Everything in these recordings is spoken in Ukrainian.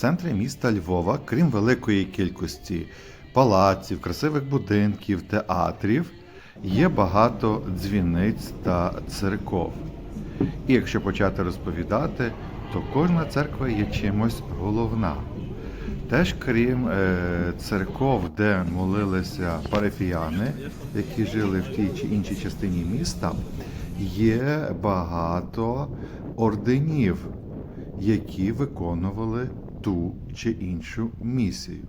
центрі міста Львова, крім великої кількості палаців, красивих будинків, театрів, є багато дзвіниць та церков. І якщо почати розповідати, то кожна церква є чимось головна. Теж крім е, церков, де молилися парафіяни, які жили в тій чи іншій частині міста, є багато орденів, які виконували ту чи іншу місію.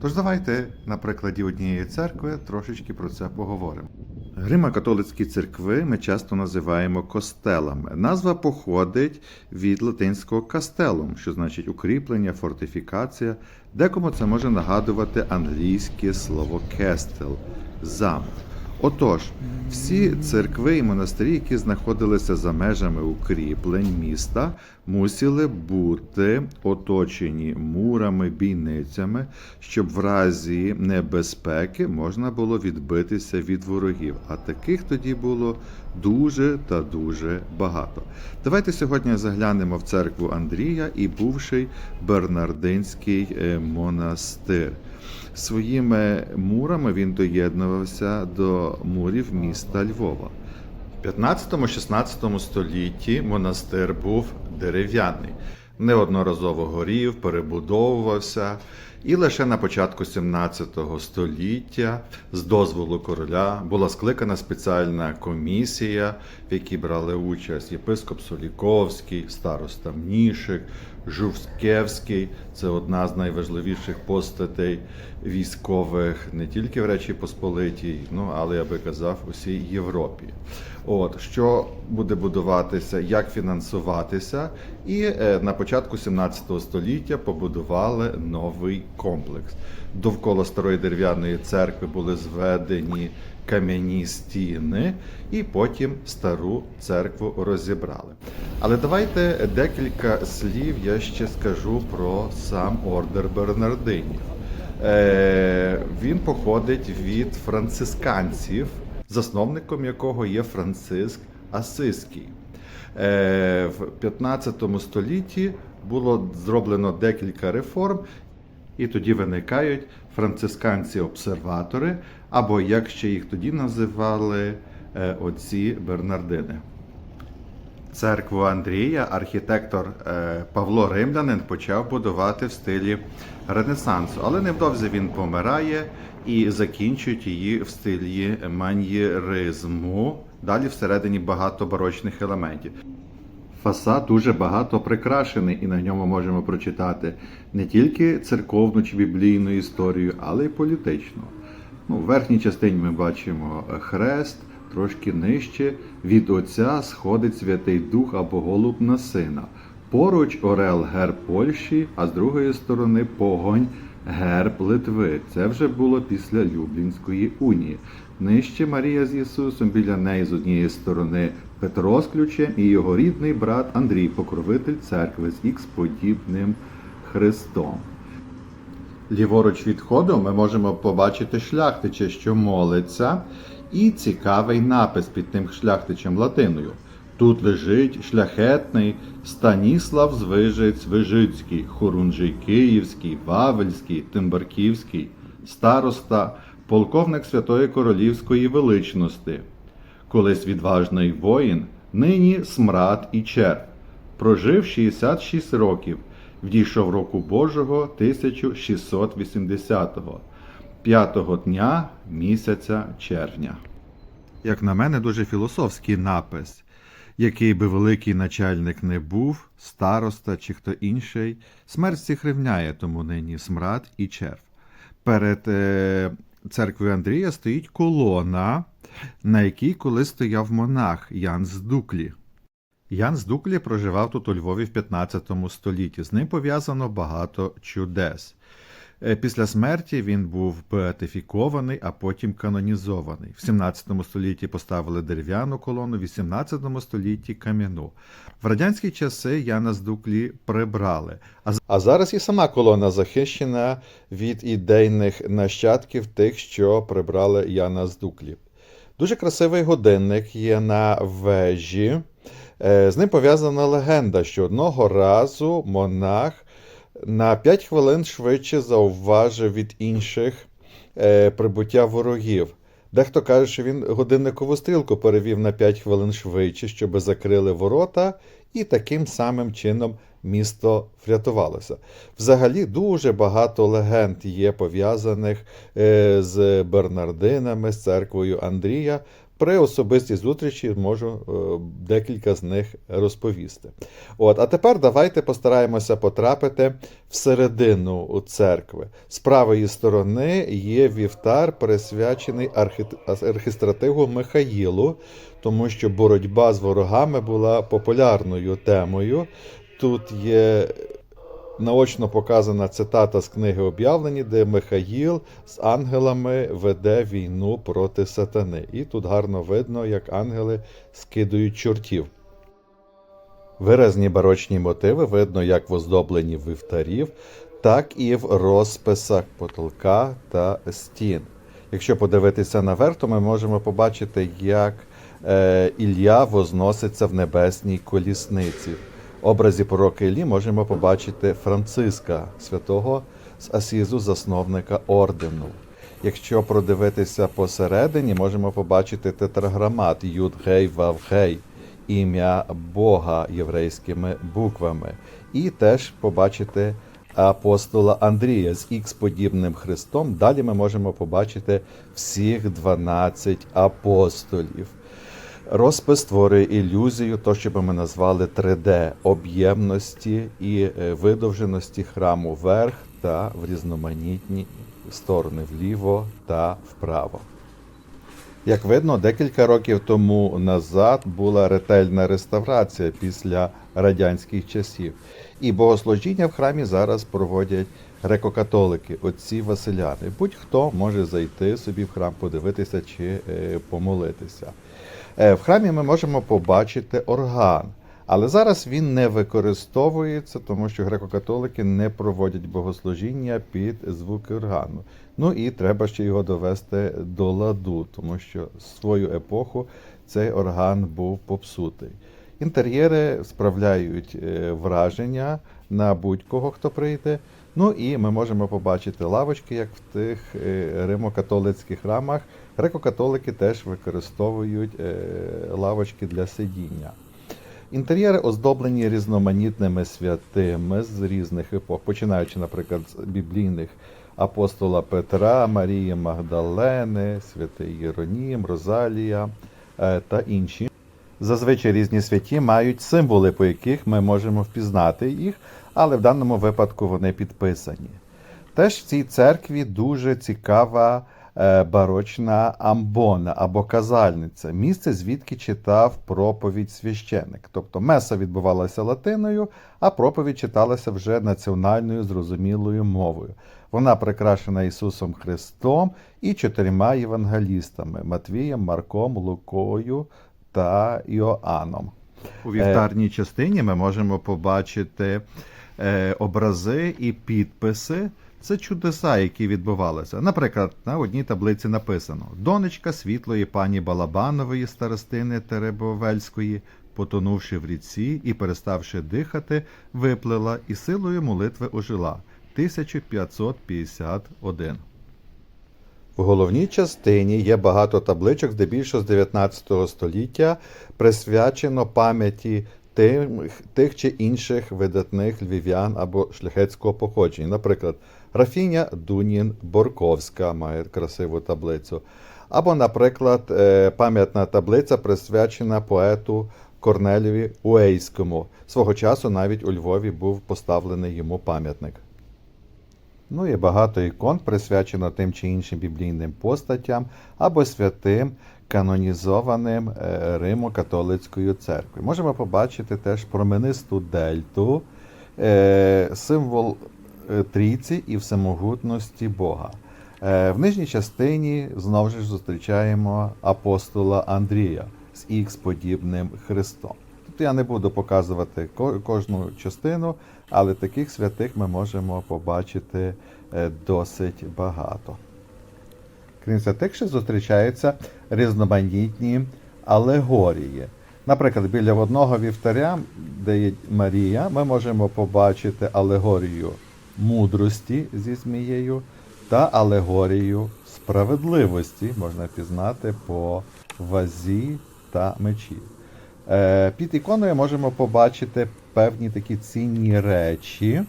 Тож давайте на прикладі однієї церкви трошечки про це поговоримо. Гримо-католицькі церкви ми часто називаємо костелами. Назва походить від латинського кастелум, що значить укріплення, фортифікація. Декому це може нагадувати англійське слово кестел замок. Отож, всі церкви і монастирі, які знаходилися за межами укріплень міста, мусили бути оточені мурами, бійницями, щоб в разі небезпеки можна було відбитися від ворогів. А таких тоді було дуже та дуже багато. Давайте сьогодні заглянемо в церкву Андрія і бувший Бернардинський е, монастир. Своїми мурами він доєднувався до мурів міста Львова. В 15-16 столітті монастир був дерев'яний, неодноразово горів, перебудовувався, і лише на початку 17 століття, з дозволу короля, була скликана спеціальна комісія, в якій брали участь єпископ Соліковський, староста Мнішик, Жувскевський. Це одна з найважливіших постатей військових не тільки в Речі Посполитій, ну але я би казав усій Європі. От що буде будуватися, як фінансуватися, і е, на початку 17 століття побудували новий комплекс. Довкола старої дерев'яної церкви були зведені кам'яні стіни, і потім стару церкву розібрали. Але давайте декілька слів я ще скажу про сам ордер Бернардинів. Е, Він походить від францисканців, засновником якого є Франциск Асиський. Е, В 15 столітті було зроблено декілька реформ, і тоді виникають францисканці-обсерватори, або як ще їх тоді називали оці отці Бернардини. Церкву Андрія архітектор е, Павло Римлянин почав будувати в стилі Ренесансу, але невдовзі він помирає і закінчують її в стилі маньєризму. Далі всередині багато барочних елементів. Фасад дуже багато прикрашений, і на ньому можемо прочитати не тільки церковну чи біблійну історію, але й політичну. Ну, в верхній частині ми бачимо хрест, трошки нижче від Отця сходить Святий Дух або голуб на сина. Поруч Орел герб Польщі, а з другої сторони погонь герб Литви. Це вже було після Люблінської унії. Нижче Марія з Ісусом, біля неї з однієї сторони Петро з ключем і його рідний брат Андрій, покровитель церкви з ікс-подібним Христом. Ліворуч від входу ми можемо побачити шляхтича, що молиться, і цікавий напис під тим шляхтичем латиною. Тут лежить шляхетний Станіслав Звижець Вижицький, Хорунжий Київський, Вавельський, Тимбарківський, староста, полковник Святої Королівської величності. Колись відважний воїн, нині смрад і черв. Прожив 66 років, вдійшов року Божого 1680-го, п'ятого дня місяця червня. Як на мене, дуже філософський напис. Який би великий начальник не був, староста чи хто інший, смерть всіх рівняє, тому нині смрад і черв. Перед е, церквою Андрія стоїть колона, на якій колись стояв монах Ян з Дуклі. Ян з Дуклі проживав тут у Львові в 15 столітті. З ним пов'язано багато чудес. Е, Після смерті він був беатифікований, а потім канонізований. В 17 столітті поставили дерев'яну колону, в 18 столітті кам'яну. В радянські часи Яна з Дуклі прибрали. А, а зараз і сама колона захищена від ідейних нащадків тих, що прибрали Яна з Дуклі. Дуже красивий годинник є на вежі. Е, З ним пов'язана легенда, що одного разу монах на 5 хвилин швидше зауважив від інших е, прибуття ворогів. Дехто каже, що він годинникову стрілку перевів на 5 хвилин швидше, щоб закрили ворота, і таким самим чином місто врятувалося. Взагалі дуже багато легенд є пов'язаних е, з Бернардинами, з церквою Андрія. При особистій зустрічі можу е, декілька з них розповісти. От, а тепер давайте постараємося потрапити всередину церкви. З правої сторони є вівтар, присвячений архі- архистратигу Михаїлу, тому що боротьба з ворогами була популярною темою. Тут є наочно показана цитата з книги об'явлені, де Михаїл з ангелами веде війну проти сатани. І тут гарно видно, як ангели скидують чортів. Виразні барочні мотиви видно як в оздобленні вівтарів, так і в розписах потолка та стін. Якщо подивитися наверх, то ми можемо побачити, як е, Ілля возноситься в небесній колісниці. Образі пророка Іллі можемо побачити Франциска, святого з Асізу, засновника ордену. Якщо продивитися посередині, можемо побачити тетраграмат Юд-Гей Вав-Гей, ім'я Бога єврейськими буквами, і теж побачити апостола Андрія з ікс-подібним хрестом. Далі ми можемо побачити всіх 12 апостолів. Розпис створює ілюзію, то що би ми назвали 3D об'ємності і е, видовженості храму вверх та в різноманітні сторони вліво та вправо. Як видно, декілька років тому назад була ретельна реставрація після радянських часів, і богослужіння в храмі зараз проводять греко-католики, отці Василяни. Будь-хто може зайти собі в храм, подивитися чи е, помолитися. Е, В храмі ми можемо побачити орган, але зараз він не використовується, тому що греко-католики не проводять богослужіння під звуки органу. Ну і треба ще його довести до ладу, тому що свою епоху цей орган був попсутий. Інтер'єри справляють е, враження на будь-кого, хто прийде. Ну і ми можемо побачити лавочки, як в тих е, римо-католицьких храмах. Греко-католики теж використовують е, лавочки для сидіння. Інтер'єри оздоблені різноманітними святими з різних епох, починаючи, наприклад, з біблійних апостола Петра, Марії Магдалени, святий Єронім, Розалія та інші. Зазвичай різні святі мають символи, по яких ми можемо впізнати їх, але в даному випадку вони підписані. Теж в цій церкві дуже цікава е, барочна амбона або казальниця, місце, звідки читав проповідь священик. Тобто меса відбувалася латиною, а проповідь читалася вже національною зрозумілою мовою. Вона прикрашена Ісусом Христом і чотирма євангелістами Матвієм, Марком, Лукою та Іоанном. У вівтарній частині ми можемо побачити е, образи і підписи. Це чудеса, які відбувалися. Наприклад, на одній таблиці написано: донечка світлої пані Балабанової старостини Теребовельської, потонувши в ріці і переставши дихати, виплила і силою молитви ожила. 1551. В головній частині є багато табличок, здебільшого з 19 століття, присвячено пам'яті тим, тих чи інших видатних львів'ян або шляхетського походження. Наприклад, Рафіня Дунін Борковська має красиву таблицю. Або, наприклад, е, пам'ятна таблиця присвячена поету Корнеліві Уейському. Свого часу навіть у Львові був поставлений йому пам'ятник. Ну і багато ікон присвячено тим чи іншим біблійним постатям або святим канонізованим е, Римо-католицькою церквою. Можемо побачити теж променисту дельту, е, символ е, трійці і всемогутності Бога. В нижній частині знову ж зустрічаємо апостола Андрія з ікс-подібним Христом. Тут я не буду показувати кожну частину, але таких святих ми можемо побачити е, досить багато. Крім святих ще зустрічаються різноманітні алегорії. Наприклад, біля одного вівтаря де є Марія, ми можемо побачити алегорію мудрості зі змією та алегорію справедливості, можна пізнати по вазі та мечі. Е, Під іконою можемо побачити певні такі цінні речі.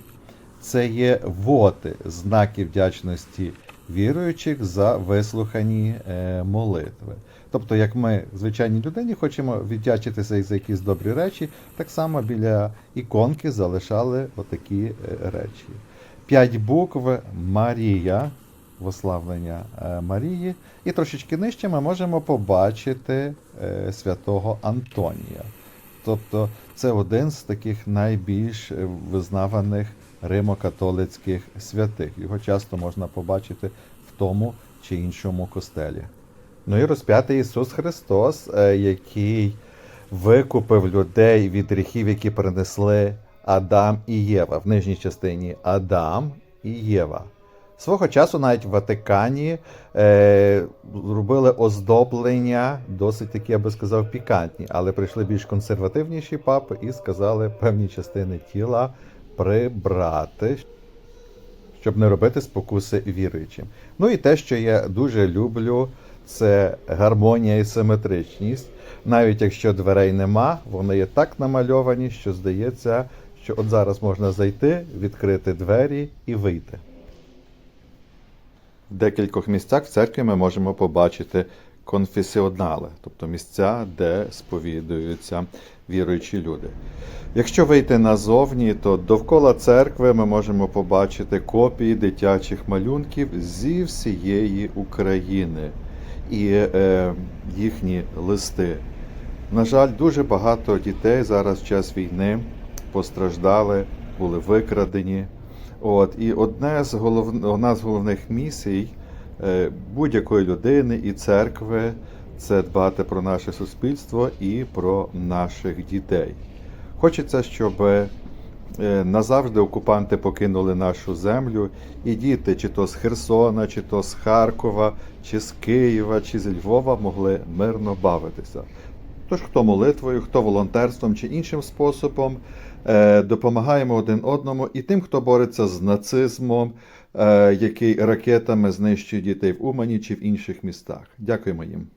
Це є воти, знаки вдячності віруючих за вислухані е, молитви. Тобто, як ми, звичайній людині, хочемо віддячитися за якісь добрі речі, так само біля іконки залишали отакі е, речі. П'ять букв Марія, вославлення е, Марії, і трошечки нижче ми можемо побачити святого Антонія. Тобто це один з таких найбільш визнаваних римо-католицьких святих. Його часто можна побачити в тому чи іншому костелі. Ну і розп'ятий Ісус Христос, е, який викупив людей від гріхів, які принесли Адам і Єва. В нижній частині Адам і Єва. Свого часу навіть в Ватикані е, зробили оздоблення, досить такі, я би сказав, пікантні, але прийшли більш консервативніші папи і сказали певні частини тіла прибрати, щоб не робити спокуси віруючим. Ну і те, що я дуже люблю, це гармонія і симетричність. Навіть якщо дверей нема, вони є так намальовані, що здається, що от зараз можна зайти, відкрити двері і вийти. В декількох місцях в церкві ми можемо побачити конфесіонали, тобто місця, де сповідуються віруючі люди. Якщо вийти назовні, то довкола церкви ми можемо побачити копії дитячих малюнків зі всієї України і е, їхні листи. На жаль, дуже багато дітей зараз в час війни постраждали, були викрадені. От, і одне з голов... одна з головних місій е, будь-якої людини і церкви це дбати про наше суспільство і про наших дітей. Хочеться, щоб е, назавжди окупанти покинули нашу землю, і діти, чи то з Херсона, чи то з Харкова, чи з Києва, чи з Львова могли мирно бавитися. Тож, хто молитвою, хто волонтерством чи іншим способом, е, допомагаємо один одному і тим, хто бореться з нацизмом, е, який ракетами знищує дітей в Умані чи в інших містах. Дякуємо їм.